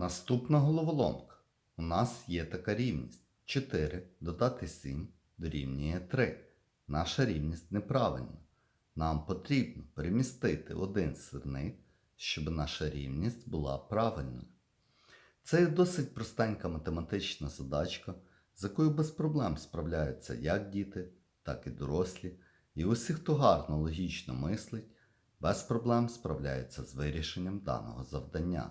Наступна головоломка. У нас є така рівність. 4 додати 7 дорівнює 3. Наша рівність неправильна. Нам потрібно перемістити один сирник, щоб наша рівність була правильною. Це досить простенька математична задачка, з якою без проблем справляються як діти, так і дорослі. І усі, хто гарно логічно мислить, без проблем справляються з вирішенням даного завдання.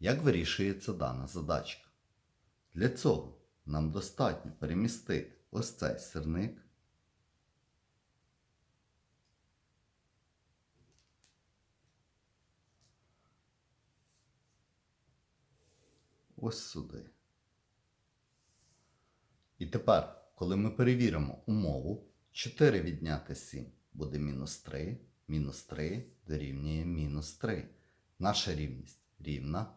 Як вирішується дана задачка? Для цього нам достатньо перемістити ось цей сирник. Ось сюди. І тепер, коли ми перевіримо умову, 4 відняти 7 буде мінус 3, мінус 3 дорівнює мінус 3. Наша рівність рівна,